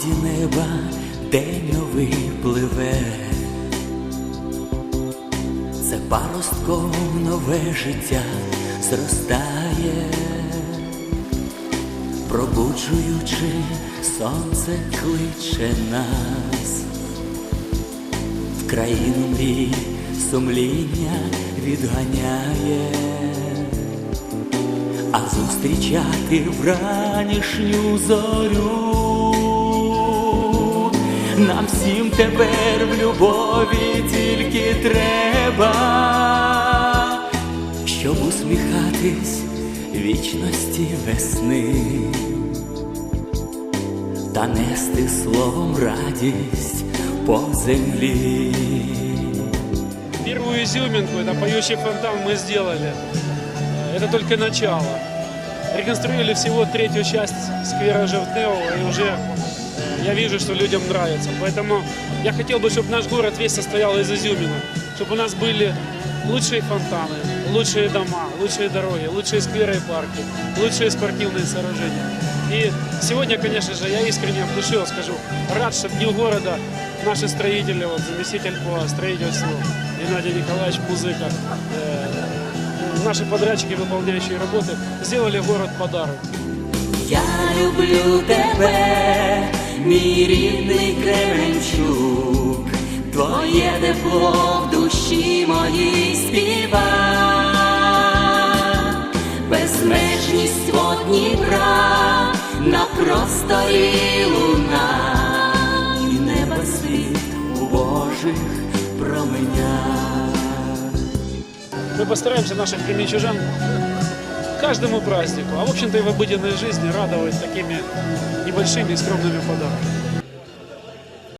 Годі неба день новий пливе, за паростком нове життя зростає, пробуджуючи, сонце кличе нас, в країну мрій сумління відганяє, а зустрічати вранішню зорю. Нам всім тепер в любові тільки треба, щоб усміхатись вічності весни та нести словом радість по землі. Первую изюминку, это поющий фонтан мы сделали. Э, Это только начало. Реконструировали всего третью часть сквера Жевтнео, и уже э, я вижу, что людям нравится. Поэтому я хотел бы, чтобы наш город весь состоял из изюминок. Чтобы у нас были лучшие фонтаны, лучшие дома, лучшие дороги, лучшие скверы и парки, лучшие спортивные сооружения. И сегодня, конечно же, я искренне от души вот скажу, рад, что к Дню города наши строители, вот, заместитель по строительству Геннадий Николаевич Музыка, э, наши подрядчики, выполняющие работы, сделали город подарок. Я люблю тебе, Мій рідний Кременчук, твоє тепло в душі моїй співа, безмежність вод Дніпра на просторі луна, і неба світ у Божих променях. Мы постараемся наших кременчужан к каждому празднику, а в общем-то и в обыденной жизни радовать такими небольшими и скромными подарками.